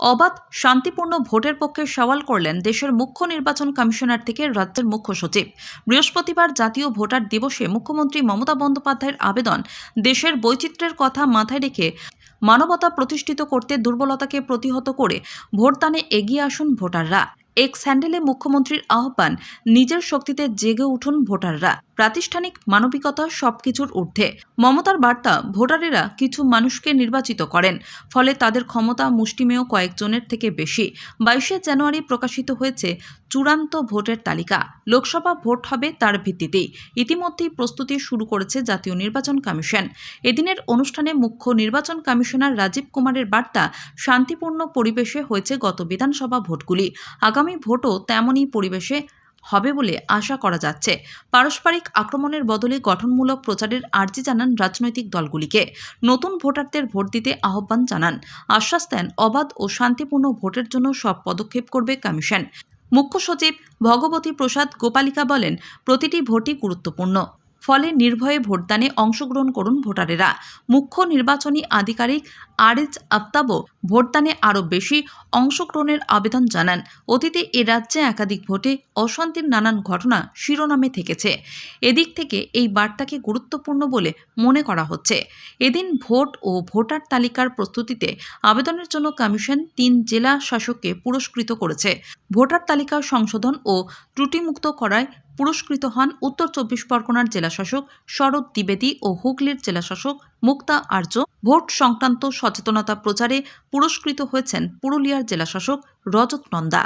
অবাধ, শান্তিপূর্ণ ভোটের পক্ষে সওয়াল করলেন দেশের মুখ্য নির্বাচন কমিশনার থেকে রাজ্যের মুখ্য সচিব। বৃহস্পতিবার জাতীয় ভোটার দিবসে মুখ্যমন্ত্রী মমতা বন্দ্যোপাধ্যায়ের আবেদন। দেশের বৈচিত্র্যের কথা মাথায় রেখে মানবতা প্রতিষ্ঠিত করতে দুর্বলতাকে প্রতিহত করে ভোটদানে এগিয়ে আসুন ভোটাররা। এক্স হ্যান্ডেলে মুখ্যমন্ত্রীর আহ্বান, নিজের শক্তিতে জেগে উঠুন ভোটাররা। প্রাতিষ্ঠানিক মানবিকতা সবকিছুর ঊর্ধ্বে। মমতার বার্তা, ভোটারেরা কিছু মানুষকে নির্বাচিত করেন, ফলে তাদের ক্ষমতা মুষ্টিমেয় কয়েকজনের থেকে বেশি। বাইশে জানুয়ারি প্রকাশিত হয়েছে চূড়ান্ত ভোটের তালিকা। লোকসভা ভোট হবে তার ভিত্তিতেই। ইতিমধ্যেই প্রস্তুতি শুরু করেছে জাতীয় নির্বাচন কমিশন। এদিনের অনুষ্ঠানে মুখ্য নির্বাচন কমিশনার রাজীব কুমারের বার্তা, শান্তিপূর্ণ পরিবেশে হয়েছে গত বিধানসভা ভোটগুলি। আগামী ভোটও তেমনই পরিবেশে হবে বলে আশা করা যাচ্ছে। পারস্পরিক আক্রমণের বদলে গঠনমূলক প্রচারের আর্জি জানান রাজনৈতিক দলগুলিকে। নতুন ভোটারদের ভোট দিতে আহ্বান জানান। আশ্বাস দেন, অবাধ ও শান্তিপূর্ণ ভোটের জন্য সব পদক্ষেপ করবে কমিশন। মুখ্য সচিব ভগবতী প্রসাদ গোপালিকা বলেন, প্রতিটি ভোটই গুরুত্বপূর্ণ। ফলে নির্ভয়ে ভোটদানে অংশগ্রহণ করুন ভোটারেরা। মুখ্য নির্বাচনী আধিকারিক আরিজ আফতাবও ভোটদানে আরও বেশি অংশগ্রহণের আবেদন জানান। অতীতে এ রাজ্যে একাধিক ভোটে অশান্তির নানান ঘটনা শিরোনামে থেকেছে। এদিক থেকে এই বার্তাকে গুরুত্বপূর্ণ বলে মনে করা হচ্ছে। এদিন ভোট ও ভোটার তালিকার প্রস্তুতিতে আবেদনের জন্য কমিশন তিন জেলা শাসককে পুরস্কৃত করেছে। ভোটার তালিকা সংশোধন ও ত্রুটিমুক্ত করায় পুরস্কৃত হন উত্তর চব্বিশ পরগনার জেলাশাসক শরৎ দ্বিবেদী ও হুগলির জেলাশাসক মুক্তা আর্য। ভোট সংক্রান্ত সচেতনতা প্রচারে পুরস্কৃত হয়েছেন পুরুলিয়ার জেলাশাসক রজত নন্দা।